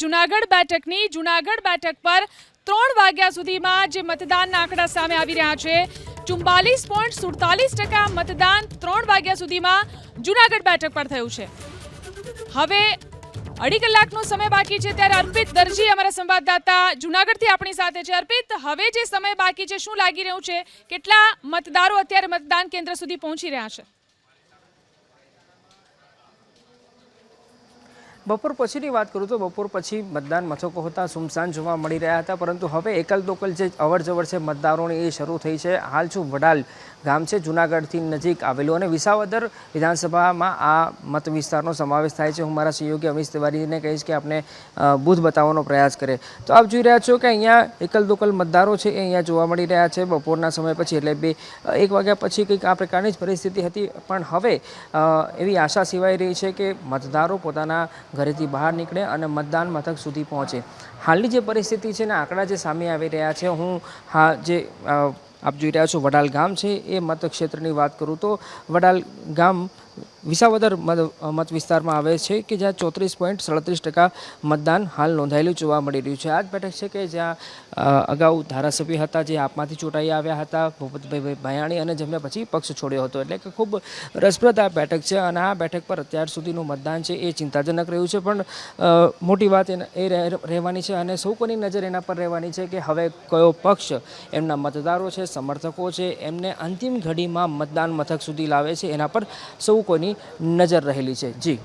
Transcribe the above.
જુનાગઢ બેઠકની, જુનાગઢ બેઠક પર ત્રણ વાગ્યા સુધીમાં જે મતદાનના આંકડા સામે આવી રહ્યા છે ચુમ્બાલીસ પોઈન્ટ સુડતાલીસ ટકા મતદાન ત્રણ વાગ્યા સુધીમાં જુનાગઢ બેઠક પર થયું છે. હવે અઢી કલાકનો સમય બાકી છે ત્યારે અર્પિત દરજી અમારા સંવાદદાતા જુનાગઢથી આપણી સાથે છે. અર્પિત, હવે જે સમય બાકી છે, શું લાગી રહ્યું છે? કેટલા મતદારો અત્યારે મતદાન કેન્દ્ર સુધી પહોંચી રહ્યા છે? બપોર પછીની વાત કરું તો બપોર પછી મતદાન મથકો હતા, સુમસાન જોવા મળી રહ્યા હતા, પરંતુ હવે એકલ દોકલ જે અવર છે મતદારોની એ શરૂ થઈ છે. હાલ છું વડાલ ગામ છે, જુનાગઢથી નજીક આવેલું અને વિસાવદર વિધાનસભામાં આ મત વિસ્તારનો સમાવેશ થાય છે. હું મારા સહયોગી અમીશ તિવારીને કહીશ કે આપણે બૂથ બતાવવાનો પ્રયાસ કરે. તો આપ જોઈ રહ્યા છો કે અહીંયા એકલ દોકલ મતદારો છે એ અહીંયા જોવા મળી રહ્યા છે બપોરના સમય પછી, એટલે બે એક વાગ્યા પછી કંઈક આ પ્રકારની જ પરિસ્થિતિ હતી. પણ હવે એવી આશા સિવાય રહી છે કે મતદારો પોતાના ઘરેથી બહાર નીકળે અને મતદાન મથક સુધી પહોંચે. હાલની જે પરિસ્થિતિ છે ને, આંકડા જે સામે આવી રહ્યા છે, હું હા જે આપ જોઈ રહ્યા છો વડાલ ગામ છે. એ મતક્ષેત્રની વાત કરું તો વડાલ ગામ વિસાવદર મત વિસ્તારમાં આવે છે કે જ્યાં ચોત્રીસ પોઈન્ટ સડત્રીસ ટકા મતદાન હાલ નોંધાયેલું જોવા મળી રહ્યું છે. આ જ બેઠક છે કે જ્યાં અગાઉ ધારાસભ્ય હતા જે આપમાંથી ચૂંટાઈ આવ્યા હતા, ભૂપતભાઈ ભયાણી અને જેમને પછી પક્ષ છોડ્યો હતો. એટલે કે ખૂબ રસપ્રદ આ બેઠક છે અને આ બેઠક પર અત્યાર સુધીનું મતદાન છે એ ચિંતાજનક રહ્યું છે. પણ મોટી વાત એ રહેવાની છે અને સૌ નજર એના પર રહેવાની છે કે હવે કયો પક્ષ એમના મતદારો છે સમર્થકો છે. એમને અંતિમ ઘડીમાં મતદાન મથક સુધી લાવે છે. એના પર સૌ કોઈની નજર રહેલી છે. જી.